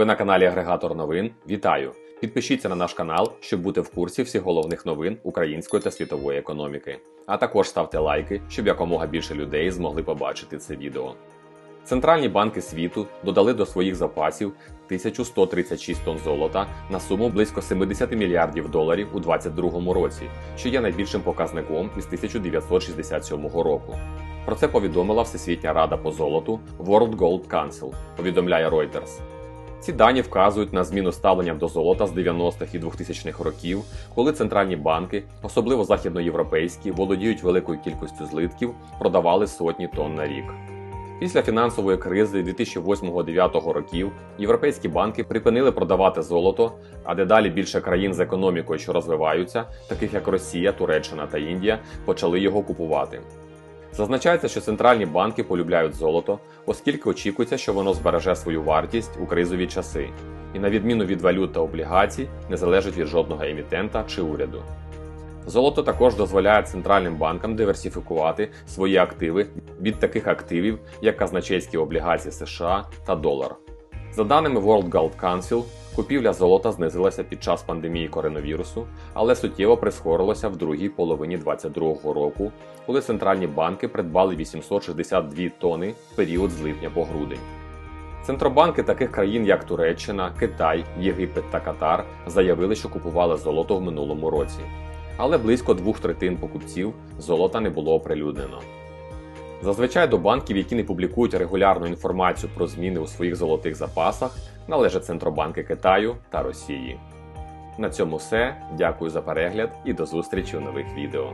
Ви на каналі Агрегатор новин. Вітаю! Підпишіться на наш канал, щоб бути в курсі всіх головних новин української та світової економіки. А також ставте лайки, щоб якомога більше людей змогли побачити це відео. Центральні банки світу додали до своїх запасів 1136 тонн золота на суму близько 70 мільярдів доларів у 2022 році, що є найбільшим показником із 1967 року. Про це повідомила Всесвітня рада по золоту World Gold Council, повідомляє Reuters. Ці дані вказують на зміну ставлення до золота з 90-х і 2000-х років, коли центральні банки, особливо західноєвропейські, володіють великою кількістю злитків, продавали сотні тонн на рік. Після фінансової кризи 2008-2009 років європейські банки припинили продавати золото, а дедалі більше країн з економікою, що розвиваються, таких як Росія, Туреччина та Індія, почали його купувати. Зазначається, що центральні банки полюбляють золото, оскільки очікується, що воно збереже свою вартість у кризові часи, і на відміну від валют та облігацій, не залежить від жодного емітента чи уряду. Золото також дозволяє центральним банкам диверсифікувати свої активи від таких активів, як казначейські облігації США та долар. За даними World Gold Council, купівля золота знизилася під час пандемії коронавірусу, але суттєво прискорилося в другій половині 2022 року, коли центральні банки придбали 862 тони в період з липня по грудень. Центробанки таких країн, як Туреччина, Китай, Єгипет та Катар, заявили, що купували золото в минулому році. Але близько двох третин покупців золота не було оприлюднено. Зазвичай до банків, які не публікують регулярну інформацію про зміни у своїх золотих запасах, належать центробанки Китаю та Росії. На цьому все. Дякую за перегляд і до зустрічі у нових відео.